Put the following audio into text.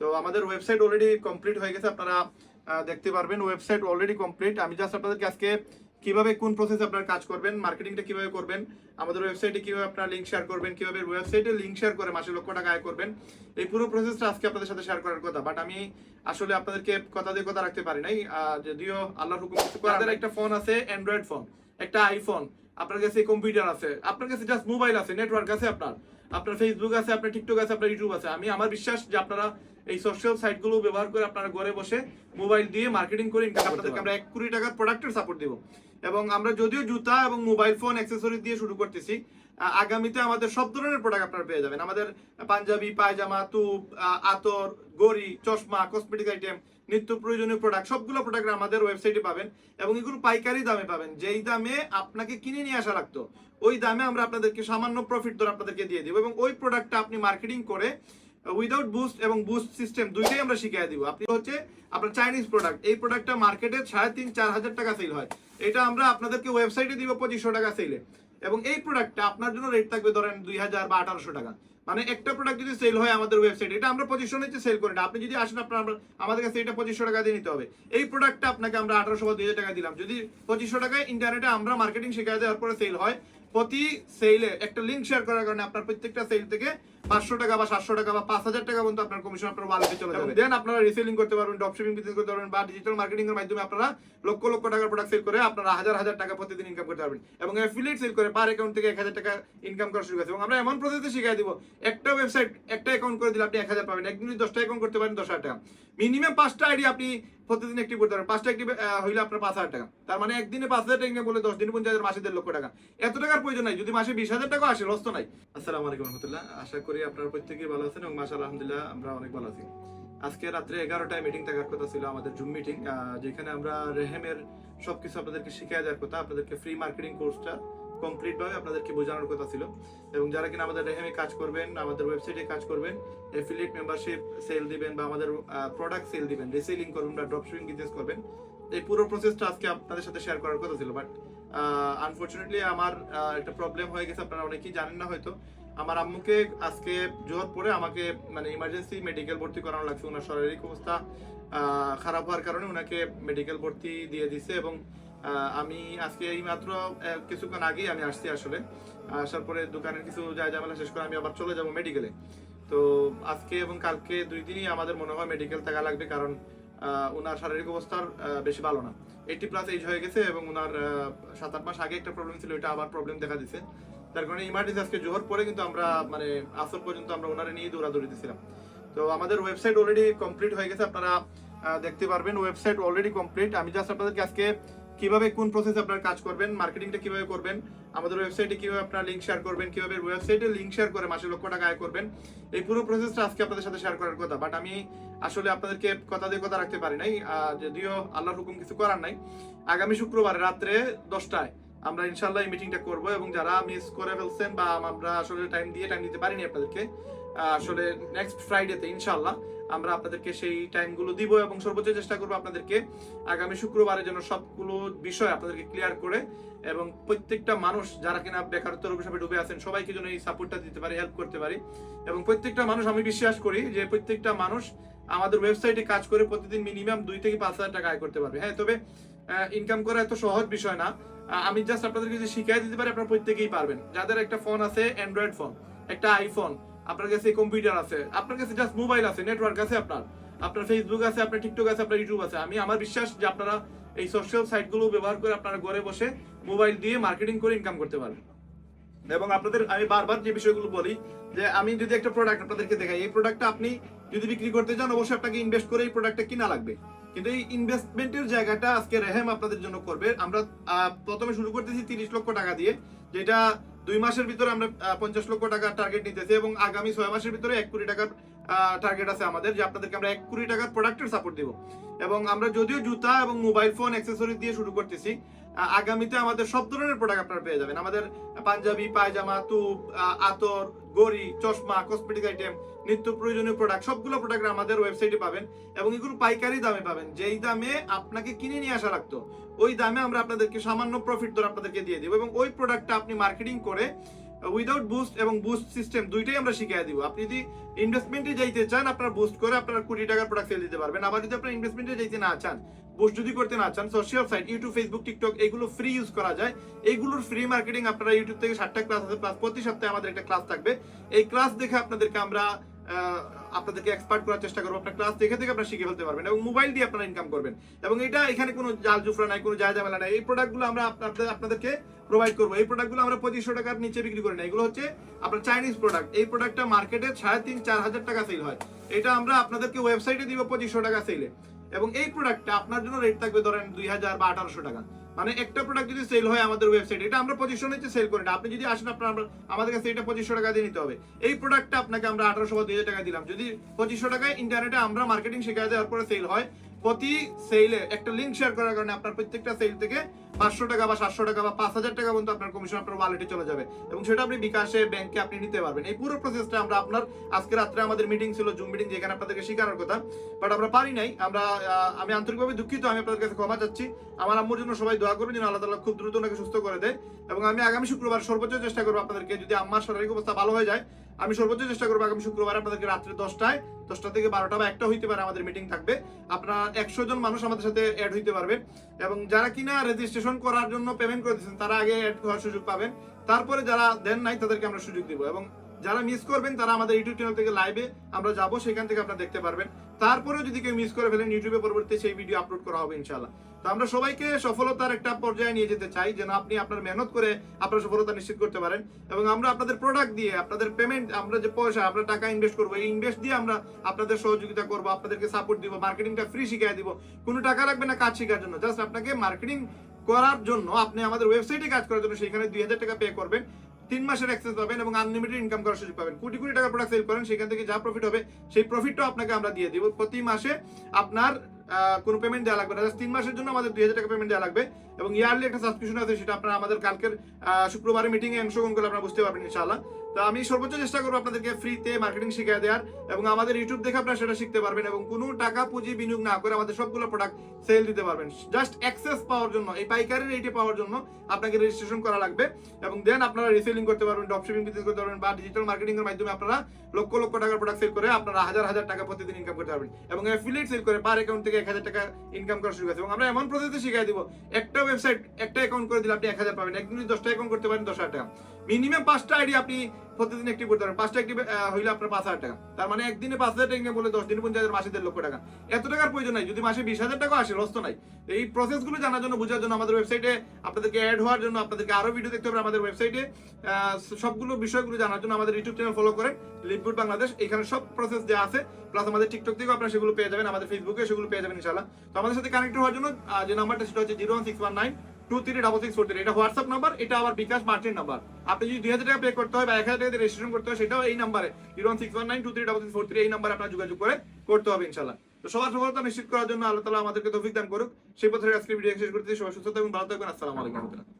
তো আমাদের website already complete হয়ে গেছে আপনারা দেখতে পারবেন। ওয়েবসাইট অলরেডি কমপ্লিট আমি জাস্ট আপনাদেরকে আজকে কীভাবে কোন প্রসেসে আপনারা কাজ করবেন মার্কেটিংটা কীভাবে করবেন আমাদের ওয়েবসাইটে কীভাবে আপনারা লিঙ্ক শেয়ার করবেন কীভাবে ওয়েবসাইটে লিঙ্ক শেয়ার করে মাসে লক্ষ টাকা আয় করবেন এই পুরো প্রসেসটা আজকে আপনাদের সাথে শেয়ার করার কথা। বাট আমি আসলে আপনাদেরকে কথা দিয়ে কথা রাখতে পারি নাই। যদিও আল্লাহর হুকুম কিছু একটা ফোন আছে অ্যান্ড্রয়েড ফোন একটা আইফোন আপনার কাছে কম্পিউটার আছে আপনার কাছে জাস্ট মোবাইল আছে নেটওয়ার্ক আছে আপনার। আপনার ফেসবুক আছে আপনার টিকটক আছে আপনার ইউটিউব আছে। আমি আমার বিশ্বাস যে আপনারা এই সোশ্যাল সাইটগুলো ব্যবহার করে আপনারা ঘরে বসে মোবাইল দিয়ে মার্কেটিং করে ইনকাম আপনাদেরকে আমরা এক কোটি টাকার প্রোডাক্টের সাপোর্ট দিব। এবং আমরা যদিও জুতা এবং মোবাইল ফোন অ্যাক্সেসরি দিয়ে শুরু করতেছি আগামীতে আমাদের সব ধরনের প্রোডাক্ট আপনারা পেয়ে যাবেন। আমাদের পাঞ্জাবি পায়জামা তুপ আতর গড়ি চশমা কসমেটিক আইটেম নিত্য প্রয়োজনীয় প্রোডাক্ট সবগুলো প্রোডাক্ট আমাদের ওয়েবসাইটে পাবেন এবং এগুলো পাইকারি দামে পাবেন। যেই দামে আপনাকে কিনে নিয়ে আসা লাগতো ওই দামে আমরা আপনাদেরকে সামান্য প্রফিট ধরে আপনাদেরকে দিয়ে দিব এবং ওই প্রোডাক্টটা আপনি মার্কেটিং করে উইদাউট বুস্ট এবং বুস্ট সিস্টেম দুইটাই আমরা শিখিয়ে দিব। আপনি হচ্ছে আপনার চাইনিজ প্রোডাক্ট এই প্রোডাক্টটা মার্কেটে সাড়ে তিন, চার হাজার টাকা সেল হয়। এটা আমরা আপনাদেরকে ওয়েবসাইটে দিব পঁচিশশো টাকা সেলে এবং এই প্রোডাক্টটা আপনার জন্য রেট থাকবে ধরেন দুই হাজার বা আঠারোশো টাকা। মানে একটা প্রোডাক্ট যদি সেল হয় আমাদের ওয়েবসাইটে এটা আমরা পঁচিশশো নিচে সেল করি না। আপনি যদি আসেন আপনার আমাদের কাছে এটা পঁচিশশো টাকা দিয়ে নিতে হবে। এই প্রোডাক্টটা আপনাকে আমরা আঠারোশো বা দুই হাজার টাকা দিলাম। যদি পঁচিশশো টাকায় ইন্টারনেটে আমরা মার্কেটিং শিখাই দেওয়ার পরে সেল হয়, প্রতি সেলে একটা লিঙ্ক শেয়ার করার কারণে আপনার প্রত্যেকটা সেল থেকে পাঁচশো টাকা বা সাতশো টাকা বা পাঁচ হাজার টাকা পর্যন্ত আপনার কমিশন আপনার ওয়ালেটে চলে যাবে। দেন আপনারা রিসেলিং করতে পারবেন ড্রপশিপিং বিজনেস করতে পারবেন বা ডিজিটাল মার্কেটিং এর মাধ্যমে আপনারা লক্ষ লক্ষ টাকার প্রোডাক্ট সেল করে আপনারা হাজার হাজার টাকা প্রতিদিন ইনকাম করতে পারবেন। এবং অ্যাফিলিয়েট সেল করে পার অ্যাকাউন্ট থেকে এক হাজার টাকা ইনকাম করা শুরু এবং আমরা এমন প্রসেসে শিখাই দিব একটা ওয়েবসাইট একটা অ্যাকাউন্ট করে দিলে আপনি এক হাজার পাবেন। একদিন যদি দশটা অ্যাকাউন্ট করতে পারেন দশ হাজার টাকা। মিনিমাম পাঁচটা আইডি আপনি প্রতিদিন অ্যাক্টিভ করতে পারেন পাঁচটা অ্যাক্টিভ হইলে আপনার পাঁচ হাজার টাকা। তার মানে একদিনে পাঁচ হাজার টাকা বলে দশ দিন পঞ্চাশ হাজার মাসে দেড় লক্ষ টাকা। এত টাকার প্রয়োজন নাই। যদি মাসে বিশ হাজার টাকা আসে লস তো নাই। আসসালামু আলাইকুম রহমতুল্লাহ। আশা করি আপনারা প্রত্যেকেই ভালো আছেন এবং মাসা আলহামদুলিল্লাহ আমরা অনেক ভালো আছি। আজকে রাত্রে এগারোটায় মিটিং থাকার কথা ছিল আমাদের জুম মিটিং যেখানে আমরা রেহেমের সবকিছু আপনাদেরকে শিখিয়ে দেওয়ার কথা, আপনাদেরকে ফ্রি মার্কেটিং কোর্সটা কমপ্লিট ভাবে আপনাদেরকে বোঝানোর কথা ছিল। এবং যারা কিনা আমাদের রেহেমে কাজ করবেন, আমাদের ওয়েবসাইটে কাজ করবেন এফিলিয়েট মেম্বারশিপ সেল দিবেন বা আমাদের প্রোডাক্ট সেল দিবেন রিসেলিং করবেন বা ড্রপশিপিং বিজনেস করবেন, এই পুরো প্রসেসটা আজকে আপনাদের সাথে শেয়ার করার কথা ছিল। বাট আনফরচুনেটলি আমার একটা প্রবলেম হয়ে গেছে, আপনারা অনেকেই জানেন না হয়তো। আমার আম্মুকে আজকে জোর পরে আমাকে মানে ইমার্জেন্সি মেডিকেল ভর্তি করানো লাগছে। ওনার শারীরিক অবস্থা খারাপ হওয়ার কারণে ওনাকে মেডিকেল ভর্তি দিয়ে দিছে এবং আমি আজকে এই মাত্র কিছুক্ষণ আগেই আমি আসছি আসলে। আসার পরে দোকানের কিছু যায় ঝামেলা শেষ করে আমি আবার চলে যাব মেডিকেলে তো আজকে এবং কালকে দুই দিনই আমাদের মনে হয় মেডিকেল থাকা লাগবে কারণ ওনার শারীরিক অবস্থার বেশি ভালো না। এইটি প্লাস এজ হয়ে গেছে এবং ওনার সাত আট মাস আগে একটা প্রবলেম ছিল এটা আবার প্রবলেম দেখা দিচ্ছে তার কারণে ইমার্জেন্সি আজকে জোহর পরে কিন্তু আমরা মানে আসর পর্যন্ত আমরা ওনারে নিয়ে দৌড়াদৌড়ি দিছিলাম। তো আমাদের ওয়েবসাইট অলরেডি কমপ্লিট হয়ে গেছে, আপনারা দেখতে পারবেন। ওয়েবসাইট অলরেডি কমপ্লিট আমি জাস্ট আপনাদেরকে আজকে কীভাবে কোন প্রসেসে আপনারা কাজ করবেন মার্কেটিংটা কীভাবে করবেন, আমাদের ওয়েবসাইটে কীভাবে আপনারা লিঙ্ক শেয়ার করবেন, কীভাবে ওয়েবসাইটে লিঙ্ক শেয়ার করে মাসে লক্ষ টাকা আয় করবেন, এই পুরো প্রসেসটা আজকে আপনাদের সাথে শেয়ার করার কথা। বাট আমি আসলে আপনাদেরকে কথা দিয়ে কথা রাখতে পারি নাই। যদিও আল্লাহর হুকুম কিছু করার নাই। আগামী শুক্রবার রাত্রে দশটায় আমরা ইনশাল্লাহ এই মিটিংটা করব এবং যারা মিস করে ফেলছেন বা আমরা আসলে টাইম দিয়ে টাইম দিতে পারিনি আপনাদেরকে আসলে নেক্সট ফ্রাইডেতে ইনশাল্লাহ আমরা আপনাদেরকে সেই টাইমগুলো দিব এবং সর্বোচ্চ চেষ্টা করব আপনাদেরকে আগামী শুক্রবারের জন্য সবগুলো বিষয় আপনাদেরকে ক্লিয়ার করে এবং প্রত্যেকটা মানুষ যারা কিনা বেকারত্বের অভিশাপে ডুবে আছেন, সবাইকে যেন এই সাপোর্টটা দিতে পারি হেল্প করতে পারি এবং প্রত্যেকটা মানুষ, আমি বিশ্বাস করি যে প্রত্যেকটা মানুষ আমাদের ওয়েবসাইটে কাজ করে প্রতিদিন মিনিমাম দুই থেকে পাঁচ হাজার টাকা আয় করতে পারবে। হ্যাঁ তবে ইনকাম করা এত সহজ বিষয় না। আমি জাস্ট আপনাদেরকে যদি শিখিয়ে দিতে পারি, আপনারা প্রত্যেকেই পারবেন। যাদের একটা ফোন আছে অ্যান্ড্রয়েড ফোন একটা আইফোন আপনার কাছে কম্পিউটার আছে, আপনার কাছে জাস্ট মোবাইল আছে নেটওয়ার্ক আছে আপনার। আপনার ফেসবুক আছে, আপনার টিকটক আছে, আপনার ইউটিউব আছে। আমি আমার বিশ্বাস যে আপনারা এই সোশ্যাল সাইটগুলো ব্যবহার করে আপনারা ঘরে বসে মোবাইল দিয়ে মার্কেটিং করে ইনকাম করতে পারবেন। এবং আপনাদের, আমি বারবার যে বিষয়গুলো বলি, যে আমি যদি একটা প্রোডাক্ট আপনাদেরকে দেখাই, এই প্রোডাক্টটা আপনি যদি বিক্রি করতে চান, অবশ্যই আপনাকে ইনভেস্ট করে এই প্রোডাক্টটা কিনা লাগবে। কিন্তু এই ইনভেস্টমেন্টের জায়গাটা আজকে রেহেম আপনাদের জন্য করবে। আমরা প্রথমে শুরু করতেছি তিরিশ লক্ষ টাকা দিয়ে, যেটা দুই মাসের ভিতরে আমরা পঞ্চাশ লক্ষ টাকার টার্গেট নিতেছি এবং আগামী ছয় মাসের ভিতরে এক কোটি টাকার টার্গেট আছে আমাদের, যে আপনাদেরকে আমরা এক কোটি টাকার প্রোডাক্টের সাপোর্ট দিব। এবং আমরা যদিও জুতা এবং মোবাইল ফোন অ্যাক্সেসরি দিয়ে শুরু করতেছি আগামীতে আমাদের সব ধরনের প্রোডাক্ট আপনারা পেয়ে যাবেন। আমাদের পাঞ্জাবি, পায়জামা, তুপ আতর গড়ি, চশমা কসমেটিক আইটেম নিত্য প্রয়োজনীয় প্রোডাক্ট সবগুলো প্রোডাক্ট আমাদের ওয়েবসাইটে পাবেন এবং এগুলো পাইকারি দামে পাবেন। যেই দামে আপনাকে কিনে নিয়ে আসা লাগতো, ওই দামে আমরা আপনাদেরকে সামান্য প্রফিট ধরে আপনাদেরকে দিয়ে দেবো এবং ওই প্রোডাক্টটা আপনি মার্কেটিং করে উইদাউট বুস্ট এবং বুস্ট সিস্টেম দুইটাই আমরা শিখিয়ে দিব। আপনি যদি ইনভেস্টমেন্টে যাইতে চান, আপনার বুস্ট করে আপনার কুড়ি টাকার প্রোডাক্ট সেল দিতে পারবেন। আবার যদি আপনার ইনভেস্টমেন্টে যাইতে না চান বুস্ট যদি করতে না চান social site YouTube Facebook TikTok এগুলো ফ্রি ইউজ করা যায়। এইগুলোর ফ্রি মার্কেটিং আপনারা ইউটিউব থেকে ষাটটা ক্লাস আছে প্লাস প্রতি সপ্তাহে আমাদের একটা ক্লাস থাকবে। এই ক্লাস দেখে আপনাদেরকে আমরা আপনাদেরকে এক্সপার্ট করার চেষ্টা করব, আপনার ক্লাস দেখে দেখে আপনারা শিখে ফেলতে পারবেন এবং মোবাইল দিয়ে আপনারা ইনকাম করবেন। এবং এটা এখানে কোনো জাল জুফরা নাই, কোনো জায় ঝামেলা নাই। এই প্রোডাক্টগুলো আমরা আপনাদের, আপনাদেরকে প্রোভাইড করব। এই প্রোডাক্টগুলো আমরা পঁচিশশো টাকার নিচে বিক্রি করি না। এগুলো হচ্ছে আপনার চাইনিজ প্রোডাক্ট এই প্রোডাক্টটা মার্কেটে সাড়ে তিন, চার হাজার টাকা সেল হয়। এটা আমরা আপনাদেরকে ওয়েবসাইটে দিব পঁচিশশো টাকা সেলে এবং এই প্রোডাক্টটা আপনার জন্য রেট থাকবে ধরেন দুই হাজার বা আঠারোশো টাকা। মানে একটা প্রোডাক্ট যদি সেল হয় আমাদের ওয়েবসাইটে এটা আমরা পঁচিশশো নিচে সেল করি না। আপনি যদি আসেন, আপনার আমাদের কাছে এটা পঁচিশশো টাকা দিয়ে নিতে হবে। এই প্রোডাক্টটা আপনাকে আমরা আঠারোশো বা দুই হাজার টাকা দিলাম। যদি পঁচিশশো টাকায় ইন্টারনেটে আমরা মার্কেটিং শেখায় দেওয়ার পরে সেল হয়, প্রতি সেলে একটা লিঙ্ক শেয়ার করার কারণে আপনার প্রত্যেকটা সেল থেকে পাঁচশো টাকা বা সাতশো টাকা বা পাঁচ হাজার টাকা পর্যন্ত আপনার কমিশন আপনার ওয়ালেটে চলে যাবে। এবং সেটা আপনি বিকাশে ব্যাংকে আপনি নিতে পারবেন। এই পুরো প্রসেসটা আমরা আপনার, আজকে রাত্রে আমাদের মিটিং ছিল জুম মিটিং যেখানে আপনাদেরকে শেখানোর কথা। বাট আমরা পারি নাই। আমরা আমি আন্তরিকভাবে দুঃখিত। আমি আপনাদের কাছে ক্ষমা চাচ্ছি। আমার আম্মুর জন্য সবাই দোয়া করবেন যেন আল্লাহ তাআলা খুব দ্রুত ওনাকে সুস্থ করে দেয়। এবং আমি আগামী শুক্রবার সর্বোচ্চ চেষ্টা করব আপনাদেরকে। যদি আমার শারীরিক অবস্থা ভালো হয়ে যায় আমি সর্বোচ্চ চেষ্টা করব আগামী শুক্রবার আপনাদেরকে রাত্রে দশটায়, দশটা থেকে বারোটা বা একটা হইতে পারে আমাদের মিটিং থাকবে। আপনারা একশো জন মানুষ আমাদের সাথে অ্যাড হইতে পারবে এবং যারা কিনা রেজিস্ট্রেশন করার জন্য পেমেন্ট করে দিচ্ছেন তারা আগে অ্যাড হওয়ার সুযোগ পাবেন। তারপরে যারা দেন নাই, তাদেরকে আমরা সুযোগ দিব। এবং যারা মিস করবেন, তারা আমাদের ইউটিউব চ্যানেল থেকে লাইভে আমরা যাব, সেখান থেকে আপনারা দেখতে পারবেন। তারপরেও যদি কেউ মিস করে ফেলেন ইউটিউবে পরবর্তী সেই ভিডিও আপলোড করা হবে ইনশাআল্লাহ। তো আমরা সবাইকে সফলতার একটা পর্যায়ে নিয়ে যেতে চাই যেন আপনি আপনার মেহনত করে আপনার সফলতা নিশ্চিত করতে পারেন এবং আমরা আপনাদের প্রোডাক্ট দিয়ে, আপনাদের পেমেন্ট আমরা যে পয়সা, আমরা টাকা ইনভেস্ট করব, এই ইনভেস্ট দিয়ে আমরা আপনাদের সহযোগিতা করব, আপনাদেরকে সাপোর্ট দিব মার্কেটিংটা ফ্রি শিখিয়ে দিব। কোনো টাকা লাগবে না কাজ শেখার জন্য জাস্ট আপনাকে মার্কেটিং করার জন্য আপনি আমাদের ওয়েবসাইটে কাজ করার জন্য সেখানে দুই হাজার টাকা পে করবেন। তিন মাসের অ্যাক্সেস পাবেন এবং আনলিমিটেড ইনকাম করার সুযোগ পাবেন। কোটি কোটি টাকা প্রোডাক্ট সেল করেন, সেখান থেকে যা প্রফিট হবে, সেই প্রফিটটাও আপনাকে আমরা দিয়ে দিব। প্রতি মাসে আপনার কোনো পেমেন্ট দেওয়া লাগবে না। তিন মাসের জন্য আমাদের দুই হাজার টাকা পেমেন্ট দেওয়া লাগবে এবং ইয়ারলি একটা সাবস্ক্রিপশন আছে, সেটা আপনারা আমাদের কালকের শুক্রবারের মিটিং এ অংশগ্রহণ করলে আপনারা বুঝতে পারবেন ইনশাআল্লাহ। তো আমি সর্বোচ্চ চেষ্টা করব আপনাদেরকে ফ্রিতে মার্কেটিং শিখিয়ে দেওয়ার এবং আমাদের ইউটিউব দেখে আপনারা সেটা শিখতে পারবেন এবং কোনো টাকা পুঁজি বিনিয়োগ না করে আমাদের সবগুলো প্রোডাক্ট সেল দিতে পারবেন। জাস্ট অ্যাক্সেস পাওয়ার জন্য, এই পাইকারি রেটে পাওয়ার জন্য আপনাকে রেজিস্ট্রেশন করা লাগবে এবং দেন আপনারা রিসেলিং করতে পারবেন ড্রপশিপিং বিজনেস করতে পারবেন বা ডিজিটাল মার্কেটিং এর মাধ্যমে আপনারা লক্ষ লক্ষ টাকার প্রোডাক্ট সেল করে আপনারা হাজার হাজার টাকা প্রতিদিন ইনকাম করতে পারবেন এবং অ্যাফিলিয়েট সেল করে পার অ্যাকাউন্ট থেকে এক হাজার টাকা ইনকাম করার সুযোগ আছে এবং আমরা এমন প্রসেসে শিখিয়ে দিব, একটা ওয়েবসাইট একটা অ্যাকাউন্ট করে দিলে আপনি এক হাজার পাবেন, একদিন দশটা অ্যাকাউন্ট করতে পারেন দশ হাজার টাকা। মিনিমাম পাঁচটা আইডি আপনি প্রতিদিন অ্যাক্টিভ করতে পারেন। পাঁচটা অ্যাক্টিভ হইলে আপনার পাঁচ হাজার টাকা। তার মানে একদিনে পাঁচ হাজার টাকা বলে দশ দিনে পঞ্চাশ হাজার মাসে দেড় লক্ষ টাকা। এত টাকার প্রয়োজন নাই। যদি মাসে বিশ হাজার টাকা আসে লস তো নাই। এই প্রসেসগুলো জানার জন্য, বোঝার জন্য আমাদের ওয়েবসাইটে আপনাদেরকে অ্যাড হওয়ার জন্য আপনাদেরকে আরও ভিডিও দেখতে হবে আমাদের ওয়েবসাইটে সবগুলো বিষয়গুলো জানার জন্য আমাদের ইউটিউব চ্যানেল ফলো করেন লিপগুড বাংলাদেশ এখানে সব প্রসেস দেওয়া আছে প্লাস আমাদের টিকটক থেকেও আপনারা সেগুলো পেয়ে যাবেন, আমাদের ফেসবুকে সেগুলো পেয়ে যাবেন ইনশাল্লাহ তো আমাদের সাথে কানেক্ট হওয়ার জন্য যে নাম্বারটা সেটা হচ্ছে zero one six one nine two three double six four three এটা হোয়াটসঅ্যাপ নাম্বার এটা আবার বিকাশ মার্চেন্ট নাম্বার আপনি যদি দুই হাজার টাকা পে করতে হয় বা এক হাজার টাকা রেজিস্ট্রেশন করতে হয়, সেটাও এই নাম্বারে zero six one nine two three double six four three এই নাম্বারে আপনার যোগাযোগ করে করতে হবে ইনশাল্লাহ তো সবার সফলতা নিশ্চিত করার জন্য আল্লাহ তালা আমাদেরকে তৌফিক দান করুক। সেই পথে আজকে ভিডিও শেষ করতে সবাই সুস্থ থাকবেন ভালো থাকবেন আসসালামু আলাইকুম